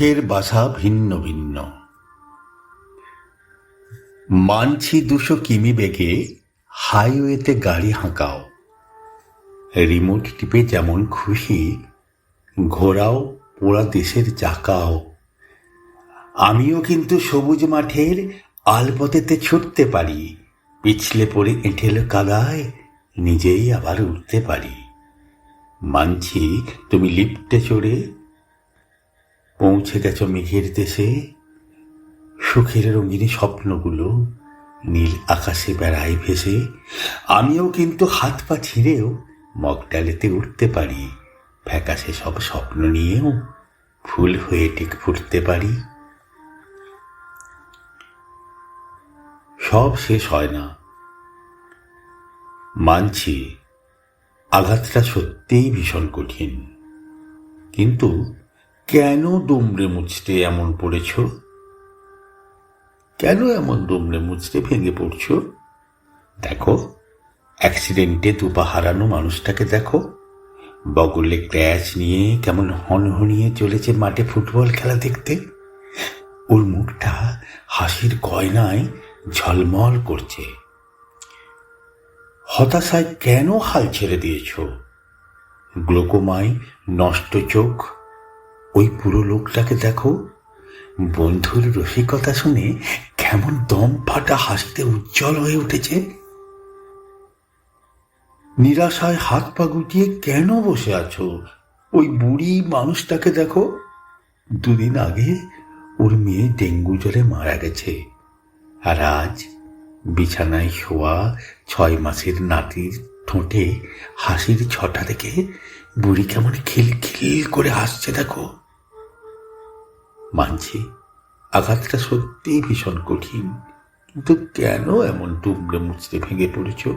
সুখের বাসা ভিন্ন ভিন্ন। মানছি দুশো কিমি বেগে হাইওয়েতে গাড়ি হাঁকাও। রিমোট টিপে যেমন খুশি, ঘোরাও পোড়া দেশের চাকাও। আমিও কিন্তু সবুজ মাঠের আলপতেতে ছুটতে পারি। পিছলে পড়ে এঁঠেল কাদায় নিজেই আবার উঠতে পারি। মানছি তুমি লিফটে চড়ে পৌঁছে গেছো মেঘের দেশে। সুখের রঙিনী স্বপ্নগুলো নীল আকাশে বেড়ায় ভেসে। আমিও কিন্তু হাত পা ছিঁড়েও মগডালেতে উঠতে পারি। ফ্যাকাশে সব স্বপ্ন নিয়েও ফুল হয়ে টিক ফুটতে পারি। সব শেষ হয় না। মানছি আঘাতটা সত্যিই ভীষণ কঠিন। কিন্তু কেন দুমড়ে মুচড়ে এমন পড়েছ? কেন এমন দুমড়ে মুচড়ে ভেঙে পড়ছ? দেখো অ্যাক্সিডেন্টে দুপা হারানো মানুষটাকে দেখো। বগলে ক্র্যাচ নিয়ে কেমন হনহনিয়ে চলেছে মাঠে ফুটবল খেলা দেখতে। ওর মুখটা হাসির গয়নায় ঝলমল করছে। হতাশায় কেন হাল ছেড়ে দিয়েছ? গ্লোকোমায় নষ্ট চোখ ওই পুরো লোকটাকে দেখো। বন্ধুর রসিকতা শুনে কেমন দম ফাটা হাসিতে উজ্জ্বল হয়ে উঠেছে। নিরাশায় হাত পা গুটিয়ে কেন বসে আছো? ওই বুড়ি মানুষটাকে দেখো। দুদিন আগে ওর মেয়ে ডেঙ্গু জ্বরে মারা গেছে। আর আজ বিছানায় শোয়া ছয় মাসের নাতির ঠোঁটে হাসির ছটা দেখে বুড়ি কেমন খিলখিল করে হাসছে দেখো। মানছি। আঘাতটা সত্যিই ভীষণ কঠিন। কিন্তু কেন এমন টুকরে মুচড়ে ভেঙে পড়েছ?